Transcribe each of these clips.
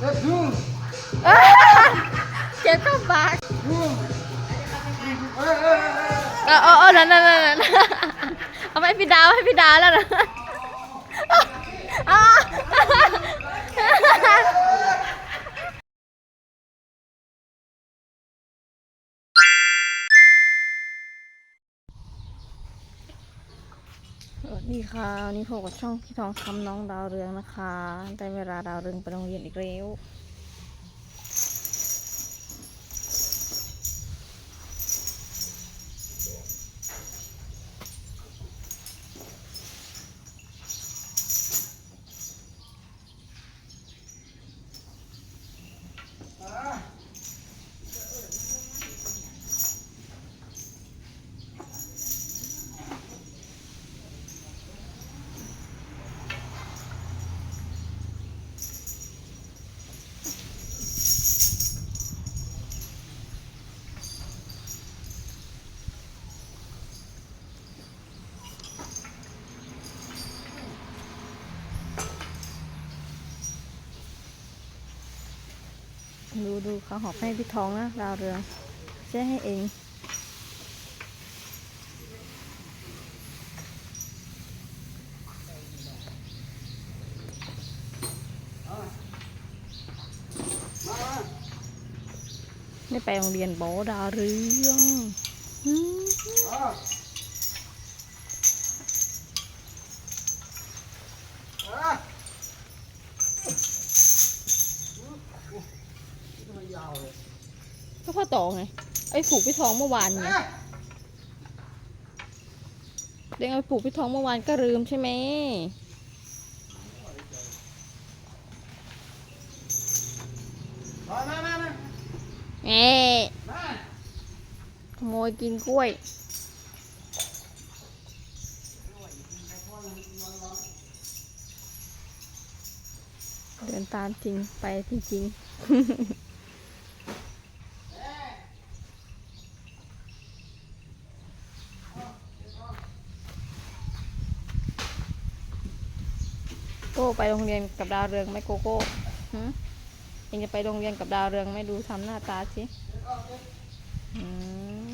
เอ็ดดูเจ็บเข้าปากเออเออนั่นนั่นนั่นเอาไปพี่ดาวให้พี่ดาวแล้วนะ สวัสดีค่ะวันนี่พบกับช่องพี่ทองคำน้องดาวเรืองนะคะ ได้เวลาดาวเรืองไปโรงเรียนอีกแล้ว ดูดูเขาหอบให้พี่ทองนะดาวเรืองใช่ให้เองมามาได้ไปโรงเรียนบอดาเรืองอืม อะอะทำไมยาวเลย ก็พ่อต่อไงไอ้ผูกพี่ทองเมื่อวานไงอะเด็กเอาไปผูกพี่ทองเมื่อวานก็ลืมใช่ไหมมามามามาเอ๊ขโมยกินกล้วยเดินตามจริงไปจริงๆ ไปโรงเรียนกับดาวเรืองไหมโกโก้หึเองจะไปโรงเรียนกับดาวเรืองไหม่ดูทำหน้าตาสิอืม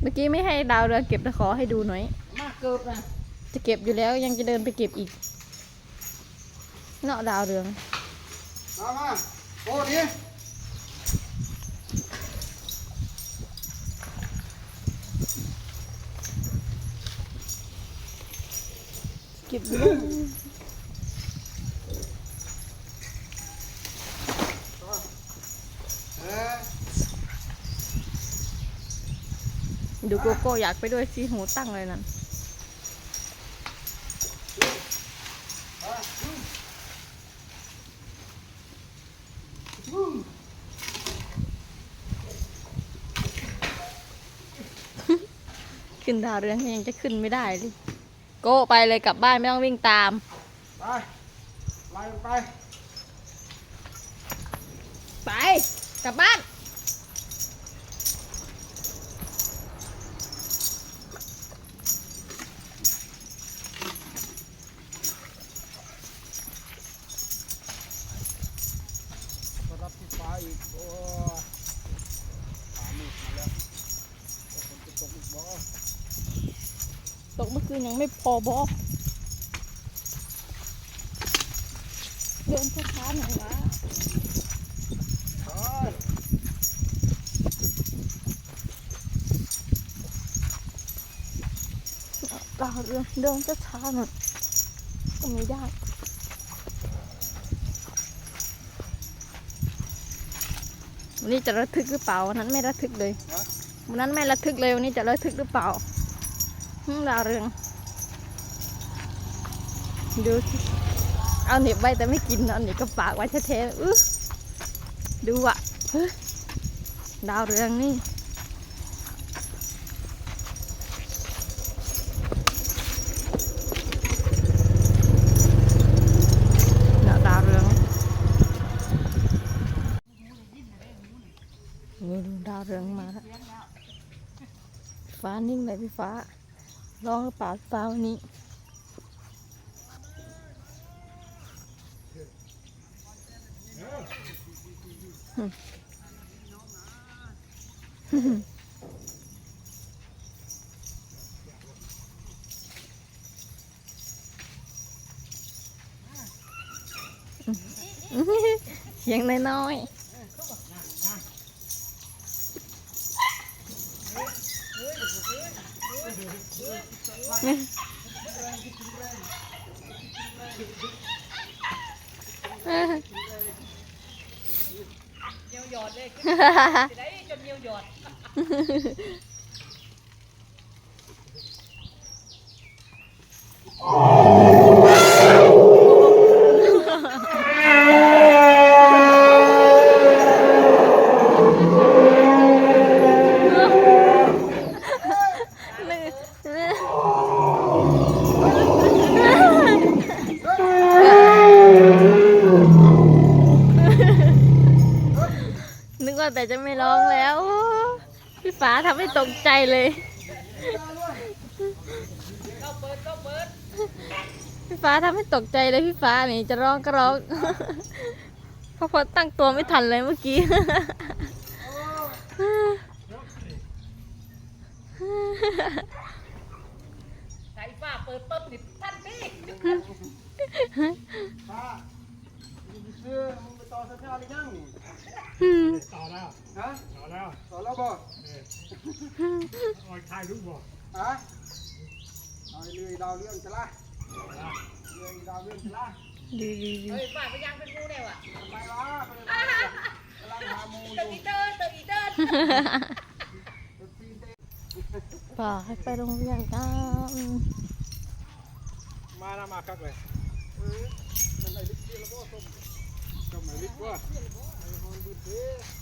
เมื่อกี้ไม่ให้ดาวเรืองเก็บตะขอให้ดูหน่อย มาเกิบนะจะเก็บอยู่แล้วยังจะเดินไปเก็บอีก เนาะดาวเรือง มามาโอ้ดิ เก็บอยู่แล้วเอ้ยดูโกโก้อยากไปด้วยสิหูตั้งเลยนั่น ขึ้นดาวเรืองยังจะขึ้นไม่ได้เลยโก้ไปเลยกลับบ้านไม่ต้องวิ่งตาม ไปไล่มันไป ไป กลับบ้าน ก็รับที่ฟ้าอีก โอ้ฟ้ามืดมาแล้วโอ้ฝนจะตกอีกบ่ ตกเมื่อคืนยังไม่พอบอกเดินช้าๆหน่อยวะใช่ดาวเรืองเดินช้าๆหน่อยก็ไม่ได้วันนี้จะระทึกหรือเปล่าวันนั้นไม่ระทึกเลยวันนั้นไม่ระทึกเลยวันนี้จะระทึกหรือเปล่าหึ ดาวเรือง ดูสิเอาเหน็บไว้แต่ไม่กินเอาเหน็บก็ปากไว้แท้ๆอื้อดูอะเฮ้ยดาวเรืองนี่น่ะดาวเรืองดูดาวเรืองมาแล้ว ฟ้านิ่งเลยพี่ฟ้า ร้องหรือเปล่าฟ้าวันนี้ เสียงน้อยๆ เยียวหยอดเลยจะได้จนเยียวหยอดอ๋อว่าแต่จะไม่ร้องแล้ว พี่ฟ้าทำให้ตกใจเลยก็เปิดก็เปิดพี่ฟ้าทำให้ตกใจเลยพี่ฟ้านี่จะร้องก็ร้องเพราะพอตั้งตัวไม่ทันเลยเมื่อกี้สายฟ้าเปิดปุ๊บนี่ทันทีป้ามึงไปซื้อมึงไปต่อสัญญาหรือยังนี่ต่อ แล้วฮะต่อแล้วต่อแล้วบ่เออออยถ่ายรูปบ่ฮะเอาเรื่อยดาวเรื่องจะละเรื่อยดาวเรื่องจะละดีดีดีเฮ้ยฟ้าไปยังเป็นงูแนวอะไปวะไปเลยกำลังหาหมูอเติยู่อีเดินเติอีเดินตีนเต้ป่าให้ไปโรงเรียนกันมาแล้วมาคักเลยเออมันไอ้ลิกเดียวแล้วก็ส้มส้มไอ้ลิกว่าไอ้ฮอนบุตรเด้ไอ้ฮอนกินลายตั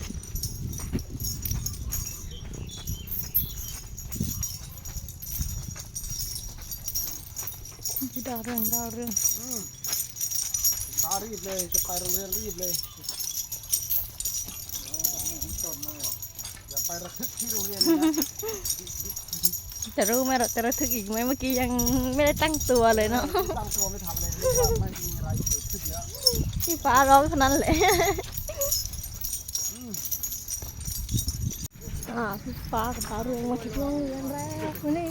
ดาวเรืองดาวเรืองอืมตารีบเลยจะไปโรงเรียนรีบเลยจนเลยอย่าไประทึกที่โรงเรียนนะจะรู้ไหมเราจะระทึกอีกไหมเมื่อกี้ยังไม่ได้ตั้งตัวเลยเนาะตั้งตัวไม่ทันเลยเรียกว่าไม่มีอะไรเกิดขึ้นแล้วพี่ฟ้าร้องเท่านั้นแหละอ่าพี่ฟ้ากับดาวเรืองมาถึงโรงเรียนแล้ววันนี้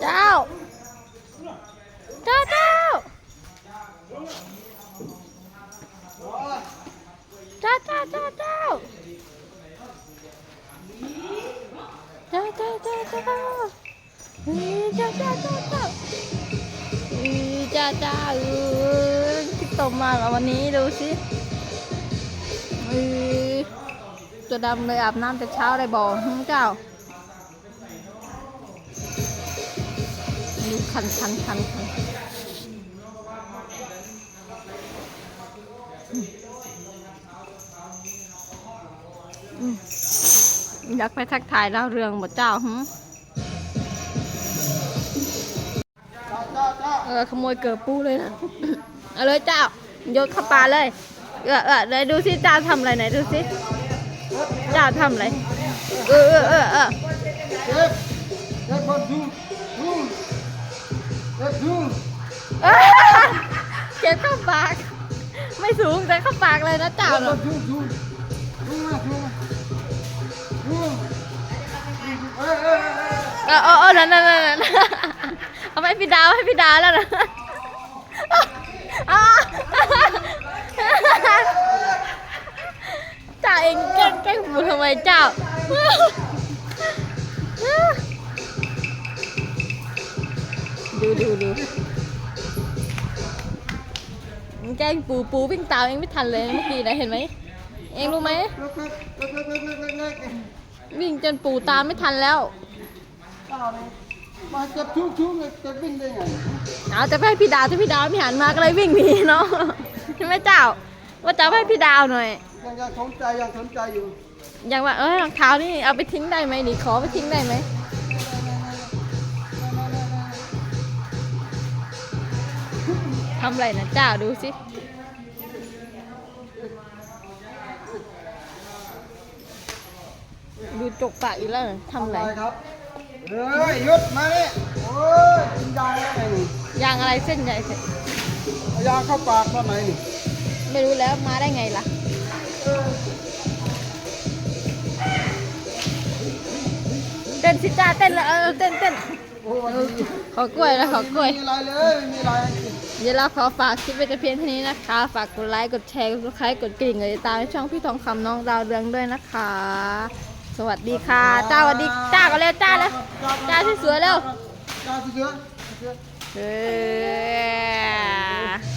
เจ้า เจ้าเจ้าเจ้าเจ้าเจ้าเจ้าเจ้าเจ้าเจ้าเจ้าเฮ้ยเจ้าเจ้าเจ้าเจ้าเฮ้ยเจ้าเจ้าเออที่ตบมาเหรอวันนี้ดูสิเฮ้ย ตัวดำเลยอาบน้ำแต่เช้าได้บอเจ้าดูคันคันคันคันอยากไปทักทายเล่าเรื่องบ่เจ้าหึเจ้าเจ้าเจ้าเออขโมยเกิดปูเลยนะ เอาเลยเจ้า โยนเข้าป่าเลย เออเออไหนดูสิจ้าทำอะไรไหนดูสิจ้าทำอะไรเออเออเออเออเก็บเก็บคนดูดูเจ็บดูเก็บเข้าปาก ไม่สูงแต่เข้าปากเลยนะจ้าเจ็เนาะดูดูดูมาดูมาดูเอ้ยเอ้ยเอ้ยเออเออเออนั่นนั่นนั่นนั่นเอาไปพี่ดาวให้พี่ดาวแล้วนะ เองแกล้งแกล้งผมทำไมเจ้าดูดูดูแกล้งปูปูวิ่งตามเองไม่ทันเลยเมื่อกี้นะเห็นไหมเองรู้ไหมวิ่งจนปูตามไม่ทันแล้วมาจับชู้ชู้จะวิ่งได้ไงเอาจะไปพี่ดาวที่พี่ดาวไม่หันมาก็เลยวิ่งหนีเนาะใช่ไหมเจ้าว่าจะห้พี่ดาวหน่อย ยังยังสนใจยังสนใจอยู่อย่างว่าเอ้ยรองเท้านี่เอาไปทิ้งได้ไหมนี่ขอไปทิ้งได้ไหมทำไรนะเจ้าดูสิดูจกปากอีกแล้วเหรอทำไรทำไรครับเฮ้ยหยุดมาเนี่ยโอ้ยกินยาแล้วไงนี่ยางอะไรเส้นใหญ่เสร็จเอายาเข้าปากตอนไหนนี่ไม่รู้แล้วมาได้ไงล่ะ ต้นสิจ้าเต้นแล้วเออเต้นเต้นโอ้ยขอกล้วยนะขอกล้วย ไม่มีอะไรเลยไม่มีอะไรเดี๋ยวเราขอฝากคลิปไว้แต่เพียงเท่านี้นะคะ ฝากกดไลค์ กดแชร์ กดซับสไครต์กดกริ่งกดติดตามในช่องพี่ทองคำน้องดาวเรืองด้วยนะคะ สวัสดีค่ะ จ้าสวัสดี จ้าก็เร็วจ้าเลยจ้าสวยๆเร็ว จ้าเสือเสือ เออ